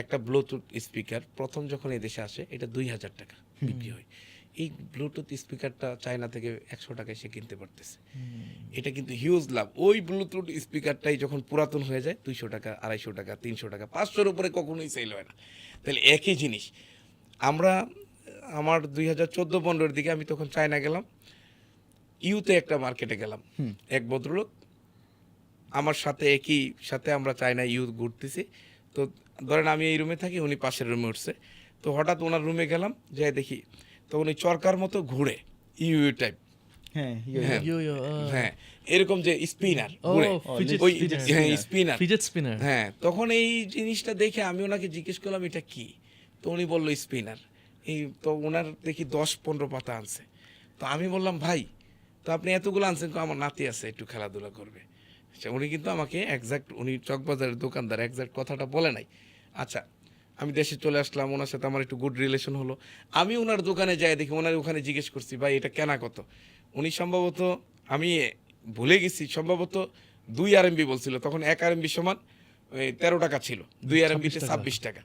একটা Bluetooth speaker প্রথম যখন এই দেশে আসে এটা দুই হাজার টাকা বিক্রি হয়। এই ব্লুটুথ স্পিকারটা চায়না থেকে একশো টাকায় সে কিনতে পারতেছে। এটা কিন্তু হিউজ লাভ। ওই ব্লুটুথ স্পিকারটাই যখন পুরাতন হয়ে যায় দুইশো টাকা আড়াইশো টাকা তিনশো টাকা পাঁচশোর উপরে কখনোই সেল হয় না। তাহলে একই জিনিস আমরা আমার দুই হাজার চোদ্দ পনেরোর দিকে আমি তখন চায়না গেলাম। ইউতে একটা মার্কেটে গেলাম। এক ভদ্রলোক আমার সাথে একই সাথে আমরা চায়না ইউথ ঘুরতেছি। তো ধরেন আমি এই রুমে থাকি উনি পাশের রুমে উঠছে। তো হঠাৎ ওনার রুমে গেলাম যাই দেখি তো উনি চরকার মতো ঘুরে ইউ ইউ টাইপ হ্যাঁ। হ্যাঁ। হ্যাঁ এরকম যে স্পিনার ওই হ্যাঁ স্পিনার ফিজেট স্পিনার হ্যাঁ তখন এই জিনিসটা দেখে আমি ওনাকে জিজ্ঞেস করলাম এটা কি? তো উনি বলল স্পিনার এই তো ওনার দেখি দশ পনেরো পাতা আনছে। তো আমি বললাম ভাই তো আপনি এতগুলো আনছেন আমার নাতি আছে একটু খেলাধুলা করবে। উনি কিন্তু আমাকে একজাক্ট উনি চকবাজারের দোকানদার একজাক্ট কথাটা বলে নাই। আচ্ছা আমি দেশে চলে আসলাম ওনার সাথে আমার একটু গুড রিলেশন হলো। আমি ওনার দোকানে যাই দেখি ওনার ওখানে জিজ্ঞেস করছি ভাই এটা কেনা কত? উনি সম্ভবত আমি ভুলে গেছি সম্ভবত দুই আর এমবি বলছিল তখন এক আর এমবি সমান তেরো টাকা ছিল দুই আর এমবিতে ছাব্বিশ টাকা।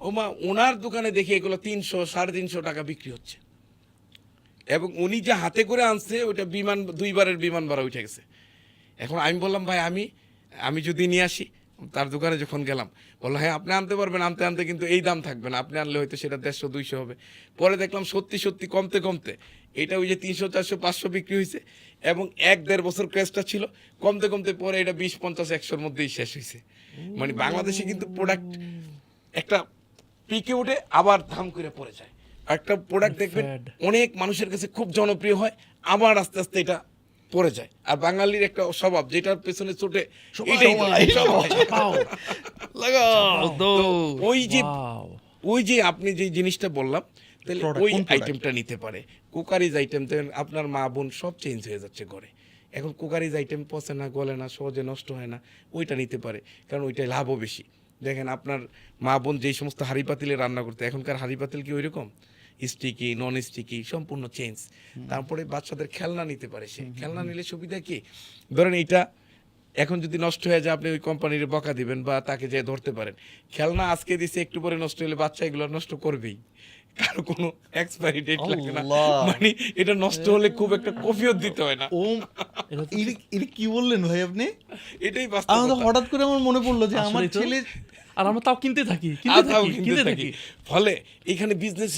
ও মা ওনার দোকানে দেখি এগুলো তিনশো সাড়ে তিনশো টাকা বিক্রি হচ্ছে। এবং উনি যে হাতে করে আনছে ওইটা বিমান দুইবারের বিমান ভাড়া উঠে গেছে। এখন আমি বললাম ভাই আমি আমি যদি নিয়ে আসি তার দোকানে যখন গেলাম বলল হ্যাঁ আপনি আনতে পারবেন আনতে আনতে কিন্তু এই দাম থাকবে না আপনি আনলে হয়তো সেটা দেড়শো দুইশো হবে। পরে দেখলাম সত্যি সত্যি কমতে কমতে এটা ওই যে তিনশো চারশো পাঁচশো বিক্রি হয়েছে এবং এক দেড় বছর ক্রেজটা ছিল কমতে কমতে পরে এটা বিশ পঞ্চাশ একশোর মধ্যেই শেষ হয়েছে। মানে বাংলাদেশে কিন্তু প্রোডাক্ট একটা পিকে উঠে আবার দাম করে পড়ে যায়। একটা প্রোডাক্ট দেখবেন অনেক মানুষের কাছে খুব জনপ্রিয় হয় আবার আস্তে আস্তে এটা পড়ে যায়। আর বাঙালির একটা স্বভাব যেটার পেছনে ছোটে ওই যে ওই যে আপনি যে জিনিসটা বললাম তাহলে ওই আইটেমটা নিতে পারে। কুকারিজ আইটেম আপনার মা বোন সব চেঞ্জ হয়ে যাচ্ছে ঘরে। এখন কুকারিজ আইটেম পচে না গলে না সহজে নষ্ট হয় না ওইটা নিতে পারে। কারণ ওইটাই লাভও বেশি। দেখেন আপনার মা বোন যেই সমস্ত হাঁড়ি পাতিলে রান্না করতে এখনকার হাড়ি পাতিল কি ওই রকম স্টিকি নন স্টিকি সম্পূর্ণ চেঞ্জ তারপরে বাচ্চাদের খেলনা নিতে পারে সে। খেলনা নিলে সুবিধা কি? ধরেন এইটা এখন যদি নষ্ট হয়ে যায় আপনি ওই কোম্পানির বকা দিবেন বা তাকে যে ধরতে পারেন। খেলনা আজকে দিছে একটু পরে নষ্ট হলে বাচ্চা এগুলো নষ্ট করবেই। কারও কোনো এক্সপায়ারি ডেট লাগে না। মানে এটা নষ্ট হলে খুব একটা কফিও দিতে হয় না। ও এটা কি বললেন ভাই আপনি? এটাই আমার হঠাৎ করে আমার মনে পড়ল যে আমার ছেলে আর আমরা তাও কিনতে থাকি কিনতে থাকি ফলে এখানে বিজনেস.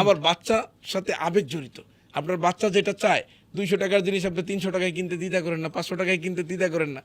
আবার বাচ্চার সাথে আবেগ জড়িত। আপনার বাচ্চা যেটা চায় দুইশো টাকার জিনিস আপনি তিনশো টাকায় কিনতে দ্বিধা করেন না পাঁচশো টাকায় কিনতে দ্বিধা করেন না।